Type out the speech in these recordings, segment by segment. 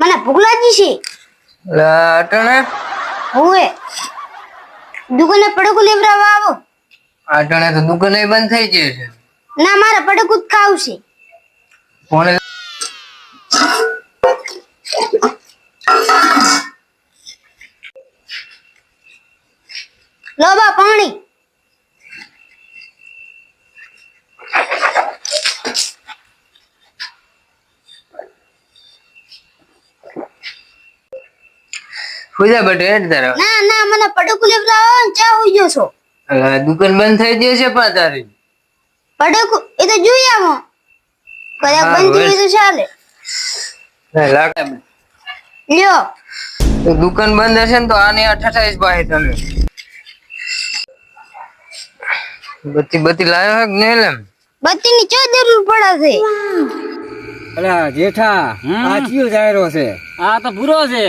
મને ભૂખ લાગી છે. લાટણે? ઓએ દુકાને પડકું લેવરાવા આવો. આટણે તો દુકાને બંધ થઈ ગઈ છે. ના મારે પડકું જ ખાવું છે. કોને? લો બા પાણી. પૂજા બટે હેડ તારા? ના ના મને પડકું લેવડાવવા ને ચા હોઈ ગયો છો દુકાન બંધ થઈ ગઈ છે પા તારી. પડકું એ તો જોઈ આવો. કદાચ બંધ થઈ તો ચાલે. ના, લાગે લ્યો. તો દુકાન બંધ હશે ને તો આને અઠાઈસ પાસે તમે બત્તી બત્તી લાવ્યો હે ને નહીં બત્તી ની ચો જરૂર પડે છે? અલા જેઠા આ કયો જાયરો છે? આ તો ભૂરો છે.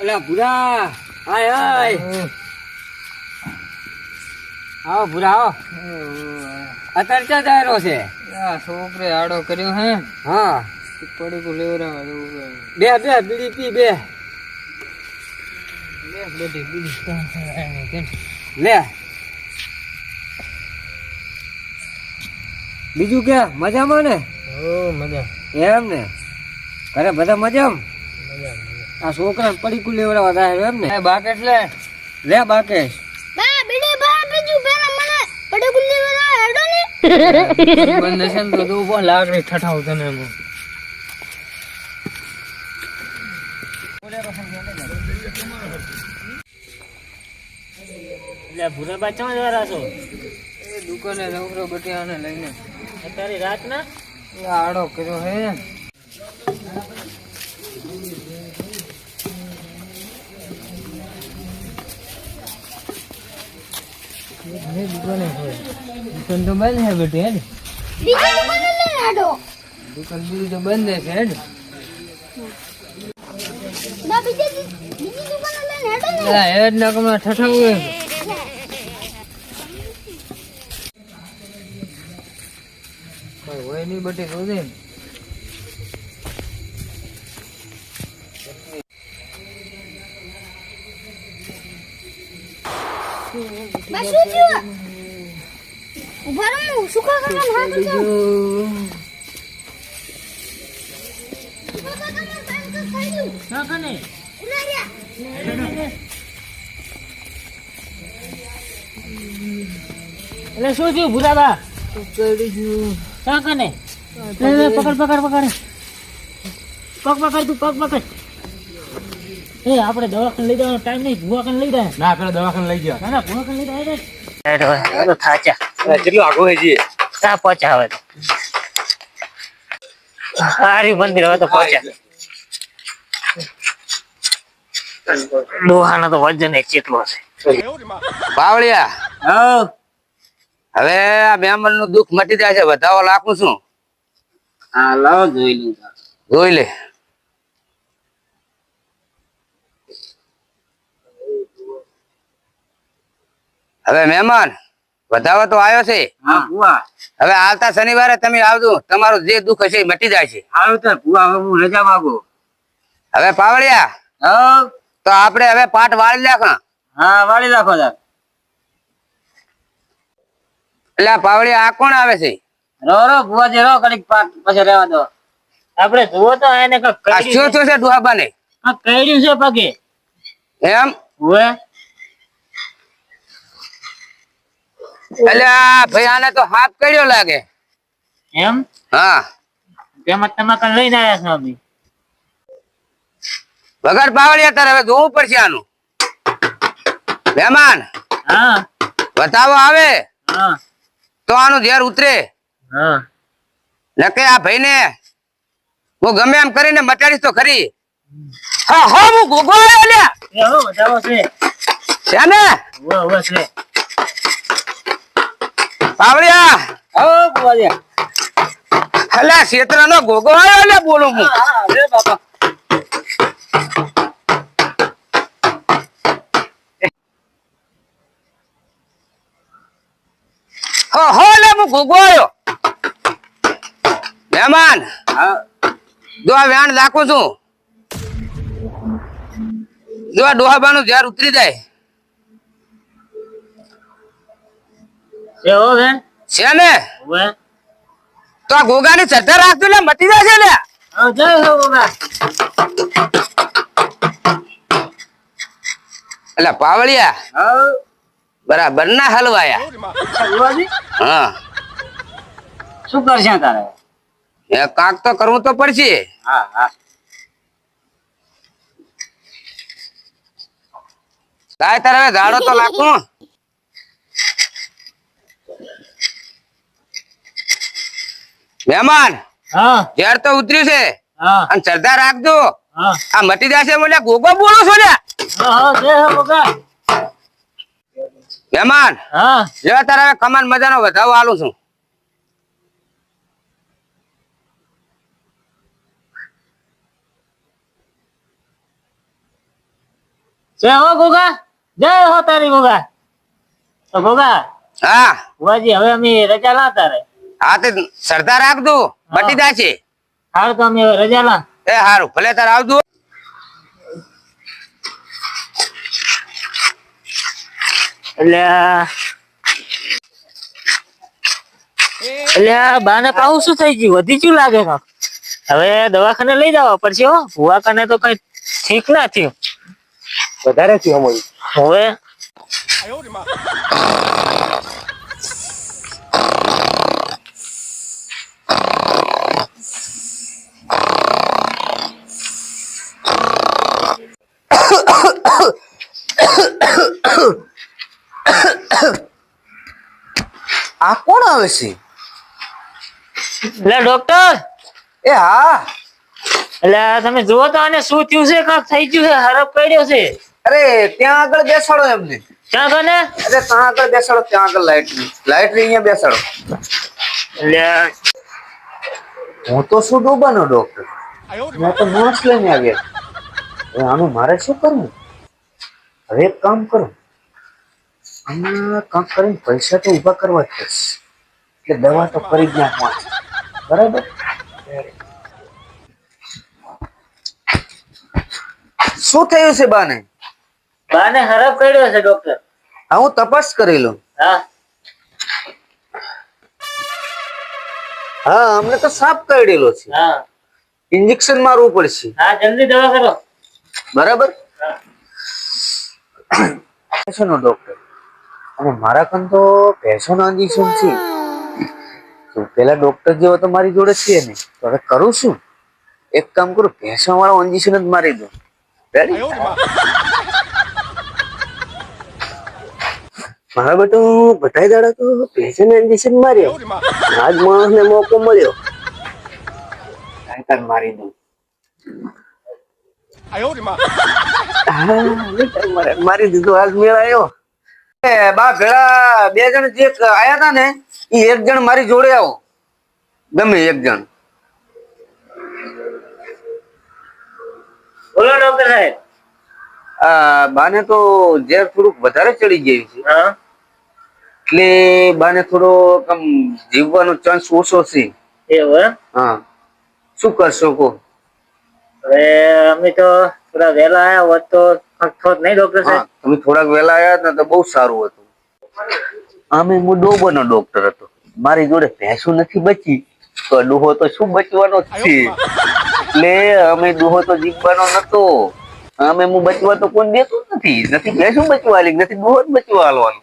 અલા ભૂરા આય આય. આવો ભૂરા આવો. અત્યારે ક્યાં જાયરો છે? આ છોકરે આડો કર્યો હે. હા. પડી કો લેવરાવા જવું બે બે બીડી પી બે. લે, બીજી કે મજામાં ને? હો, મજા. એમ ને. ઘરે બધા મજામાં? મજા આ છોકરા પડી કુ લેવડાવવા જાય એમ ને. બાકેશ લે. લે બાકેશ. બા બીડી બા બીજું પેલા મને પડકું લેવડાવવા હેડો ને. બંધ છે ને તો તું બહુ લાકડી ઠઠાવ તને એમ. એટલે ભૂરા બા ચા જવા છો? એ દુકાને નવરો બટિયાને લઈને. અત્યારે રાત ના આડો કર્યો હે. દુકાને હોય. દુકાન તો બંધ હે બેટી હેડ. દુકાને બીજી તો બંધ છે હેડ. હેડો ને. ના કમણા ઠઠાવું હોય. નહીં બટી જોજે બા શું થયું? ઊભા રહો સુખા કાકા હા તો સુખા કાકા ના કને? એટલે શું થયું ભૂરા બા ચા કને? લે, લે, પકડ પકડ પકડ. પગ પકડ તું પગ પકડ. એ આપણે દવાખાને લઈ જવાનો ટાઈમ નહીં ભૂવાખાને લઈ જાય. ના પેલા દવાખાને લઈ ગયા ના ના ભૂવા લઈ જાય તો થાચા. કેટલું આગો હે જી? ક્યાં પહોંચ્યા હવે હારી મંદિર હવે તો પહોંચ્યા. લોહાનો તો વજન એક કેટલો છે બાવળિયા હવે આ બેમલનું દુઃખ મટી જાય છે વધાવો લાખું છું હા લાવો જોઈ લે. જોઈ લે. હવે મહેમાન વધાવો તો આવ્યો છે. હવે આવતા શનિવારે તમે આવજો. તમારું જે દુઃખ હશે મટી જાય છે. હું રજા માંગુ. હવે પાવળિયા તો આપણે હવે પાટ વાળી નાખો હા વાળી નાખો એટલે આ આ કોણ આવે છે? રો રો ભુવા જે રો કડીક પછી રહેવા દો. આપણે જુઓ તો એને શું છે. ડુહાબાને કઈડ્યું છે પગે. એમ? એટલે ભાઈ આને તો હાથ કર્યો લાગે. એમ? હા. તેમાં તમે કઈ લઈને આવ્યા છો અમે? વગર પાવળિયા તારે હવે જોવું પડશે આનું. મહેમાન હા. બતાવો આવે. હા. તો આનું ઝેર ઉતરે. હા. નકે આ ભાઈને હું ગમે એમ કરીને મટાડીશ તો ખરી. હા હા હું ગોગો આવ્યો હો બતાવો છે. છે ને? છે. પાવળિયા હો ભુવા જે ક્ષેત્રનો ગોગો આવ્યો લે બોલું હું. હા રે બાપા. હો હો લે હું ગોગો આવ્યો. મહેમાન હા. જો આ વેણ નાખું છું. જો આ ડોહાબાનું ઝેર ઉતરી જાય. એ હો બેન. છે ને? હવે તો આ ગોગાની ચડતા રાખજો ને મટી જશે ને. જય હો ગોગા એટલે પાવળિયા. બરાબર ના હલવાયા. હા. શું કરશે તારે? એ કાંક તો કરવું તો પડશે. હા હા. તારે હવે ઝાડો તો લાગું મહેમાન હા. ઝેર તો ઉતર્યું છે. હા. અને સરદાર રાખજો. હા. આ મટી જશે બોલે ગોગો બોલો છો મહેમાન હા. જેવા તારા કમાન મજાનો વધાવો આલું છું. જય હો ગોગા. જય હો તારી ગોગા. ગોગા હા. ભુવાજી હવે અમે રજા લા તારે. હા તે સરદા રાખજો. બટી જશે હાલ તો અમે રજા લા. એ હારું ભલે તાર આવજો. બાને પાવું શું થઈ ગયું? વધી ગયું લાગે હવે દવાખાને લઈ જવા પડશે હો. ભુવા કને તો કઈ ઠીક ના થયું. વધારે થયું હવે આ કોણ આવે છે? એટલે ડોક્ટર એ હા. એટલે તમે જુઓ તો આને શું થયું છે કાંક થઈ ગયું છે હરફ કર્યો છે. અરે ત્યાં આગળ બેસાડો એમને. ત્યાં આગળ ને? અરે ત્યાં આગળ બેસાડો ત્યાં આગળ લાઈટ લાઈટ અહીંયા બેસાડો. એટલે હું તો શું ડૂબાનો ડોક્ટર મેં તો નર્સ લઈને આવ્યા. આનું મારે શું કરવું? હવે એક કામ કરો. આમાં કરીને પૈસા તો ઊભા કરવા જ પડશે. એટલે દવા તો કરી જ નાખવાની. બરાબર? શું થયું છે બાને? બાને ખરાબ કર્યો છે ડોક્ટર હા હું તપાસ કરી લઉં. હા. હા અમને તો સાફ કરડેલો છે. હા. ઇન્જેક્શન મારવું પડશે. હા જલ્દી દવા કરો. બરાબર? છે ભેંસોનો ડોક્ટર અને મારા કન તો ભેંસોનો ઇન્જેક્શન છે તો પેલા ડોક્ટર જેવો તો મારી જોડે છે ને તો હવે કરું શું? એક કામ કરું પૈસા વાળો ઇન્જેક્શન જ મારી દઉં. રેડી મારા. બેટો બધા દાડા તો ભેંસોને ઇન્જેક્શન માર્યો. આજ માણસને મોકો મળ્યો. કાંઈ કાંઈ મારી દઉં. મારી. દીધું હાલ મેળ આવ્યો બા ભેળા બે જણ જે આયા હતા ને એ એક જણ મારી જોડે આવો. ગમે એક જણ. બોલો ડોક્ટર સાહેબ. બાને તો ઝેર થોડુંક વધારે ચડી ગયું છે. હા. એટલે બાને થોડો આમ જીવવાનો ચાન્સ ઓછો છે. એવું હા. શું કરશો કો હવે અમે તો થોડા વહેલા આયા હોત તો નહીં ડોક્ટર સાહેબ. તમે થોડાક વહેલા આવ્યા ને તો બહુ સારું હતું. આમે હું ડોબોનો ડોક્ટર હતો. મારી જોડે ભેંસું નથી બચી. તો ડોહો તો શું બચવાનો જ છે? એટલે અમે ડોહો તો જીવવાનો નતો. અમે હું બચવા તો કોઈ દેતું નથી. નથી ભેંસું બચવા આલી નથી ડોહો જ બચવા આલવાનો.